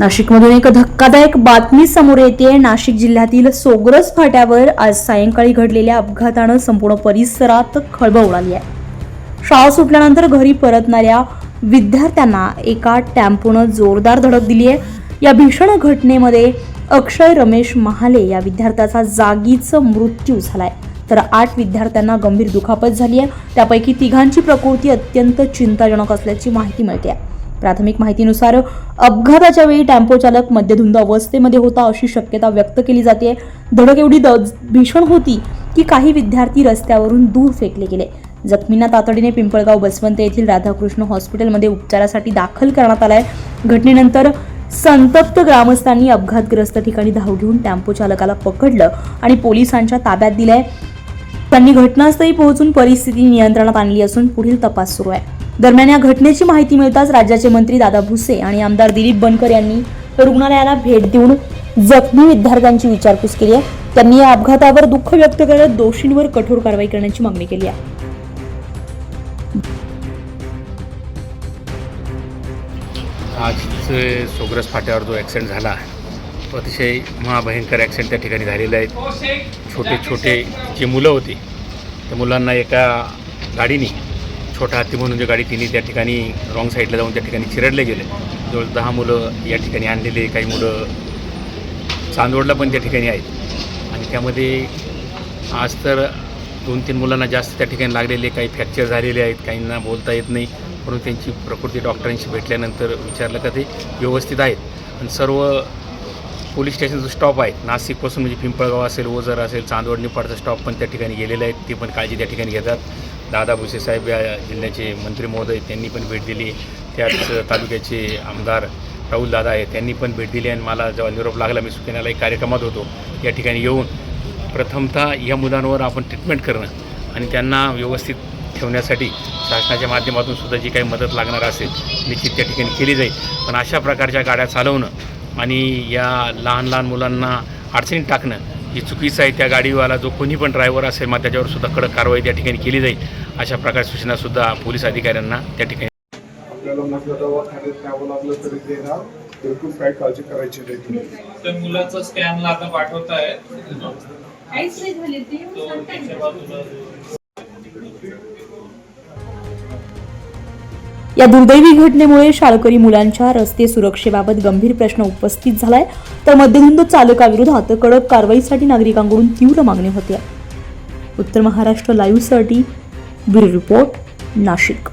नाशिकमधून एक धक्कादायक बातमी समोर येते. नाशिक जिल्ह्यातील सोग्रस फाट्यावर आज सायंकाळी घडलेल्या अपघातानं संपूर्ण परिसरात खळबळ उडाली आहे. शाळा सुटल्यानंतर घरी परतणाऱ्या विद्यार्थ्यांना एका टॅम्पोनं जोरदार धडक दिली आहे. या भीषण घटनेमध्ये अक्षय रमेश महाले या विद्यार्थ्याचा जागीच मृत्यू झालाय. तर आठ विद्यार्थ्यांना गंभीर दुखापत झाली आहे. त्यापैकी तिघांची प्रकृती अत्यंत चिंताजनक असल्याची माहिती मिळते. आहे प्राथमिक माहितीनुसार अपघाताच्या वेळी टॅम्पो चालक मद्यधुंद अवस्थेमध्ये होता अशी शक्यता व्यक्त केली जाते. धडक एवढी द भीषण होती की काही विद्यार्थी रस्त्यावरून दूर फेकले गेले. जखमींना तातडीने पिंपळगाव बसवंत येथील राधाकृष्ण हॉस्पिटलमध्ये उपचारासाठी दाखल करण्यात आलाय. घटनेनंतर संतप्त ग्रामस्थांनी अपघातग्रस्त ठिकाणी धाव घेऊन टेम्पो चालकाला पकडलं आणि पोलिसांच्या ताब्यात दिलंय. त्यांनी घटनास्थळी पोहोचून परिस्थिती नियंत्रणात आणली असून पुढील तपास सुरू आहे. दरम्यान या घटनेची माहिती मिळताच राज्याचे मंत्री दादा भुसे आणि आमदार दिलीप बनकर यांनी रुग्णालयाला भेट देऊन जखमी विद्यार्थ्यांची विचारपूस केली आहे. त्यांनी या अपघातावर दुःख व्यक्त करत दोषींवर कठोर कारवाई करण्याची मागणी केली आहे. आज सोग्रस फाट्यावर जो ॲक्सिडेंट झाला तो अतिशय महाभयंकर ॲक्सिडेंट त्या ठिकाणी झालेला आहे. छोटे छोटे जे मुलं होती त्या मुलांना एका गाडीने छोटा हत्ती म्हणून जे गाडी तिने त्या ठिकाणी रॉंग साईडला जाऊन त्या ठिकाणी चिरडले गेले. जवळ दहा मुलं या ठिकाणी आणलेले काही मुलं चांदवडला पण त्या ठिकाणी आहेत. आणि त्यामध्ये आज तर दोन तीन मुलांना जास्त त्या ठिकाणी लागलेले काही फ्रॅक्चर झालेले आहेत काहींना बोलता येत नाही. म्हणून त्यांची प्रकृती डॉक्टरांशी भेटल्यानंतर विचारलं का ते व्यवस्थित आहेत. आणि सर्व पोलीस स्टेशनचं स्टॉप आहे नाशिकपासून म्हणजे पिंपळगाव असेल ओझर असेल चांदवड निपाडचा स्टॉप पण त्या ठिकाणी गेलेला आहेत ते पण काळजी त्या ठिकाणी घेतात. दादा भुसे साहेब या जिल्ह्याचे मंत्री महोदय त्यांनी पण भेट दिली. त्याच तालुक्याचे आमदार राहुल दादा आहे त्यांनी पण भेट दिली आणि मला जेव्हा निरोप लागला मी सुकेनाला एक कार्यक्रमात होतो. या ठिकाणी येऊन प्रथमतः या मुलांवर आपण ट्रीटमेंट करणं आणि त्यांना व्यवस्थित ठेवण्यासाठी शासनाच्या माध्यमातून सुद्धा जी काही मदत लागणार असेल निश्चित त्या ठिकाणी केली जाईल. पण अशा प्रकारच्या गाड्या चालवणं आणि या लहान लहान मुलांना अडचणीत टाकणं हे चुकीचं आहे त्या गाडीवाला जो कोणी पण ड्रायव्हर असेल मग त्याच्यावर सुद्धा कडक कारवाई त्या ठिकाणी केली जाईल अशा प्रकार सूचनासुद्धा पोलीस अधिकाऱ्यांना त्या ठिकाणी आपल्याला म्हटलं दवाखान्यात न्यावं लागलं तरी देणार बिलकुल काही काळजी करायची नाही तुम्ही. तर मुलाचं स्कॅनला आता पाठवताय काहीच नाही झाले ते या दुर्दैवी घटनेमुळे शाळकरी मुलांच्या रस्ते सुरक्षेबाबत गंभीर प्रश्न उपस्थित झालाय. तर मध्यधुंद चालकाविरोधात कडक कारवाईसाठी नागरिकांकडून तीव्र मागणी होत्या उत्तर महाराष्ट्र लाईव्हसाठी ब्युरो रिपोर्ट नाशिक.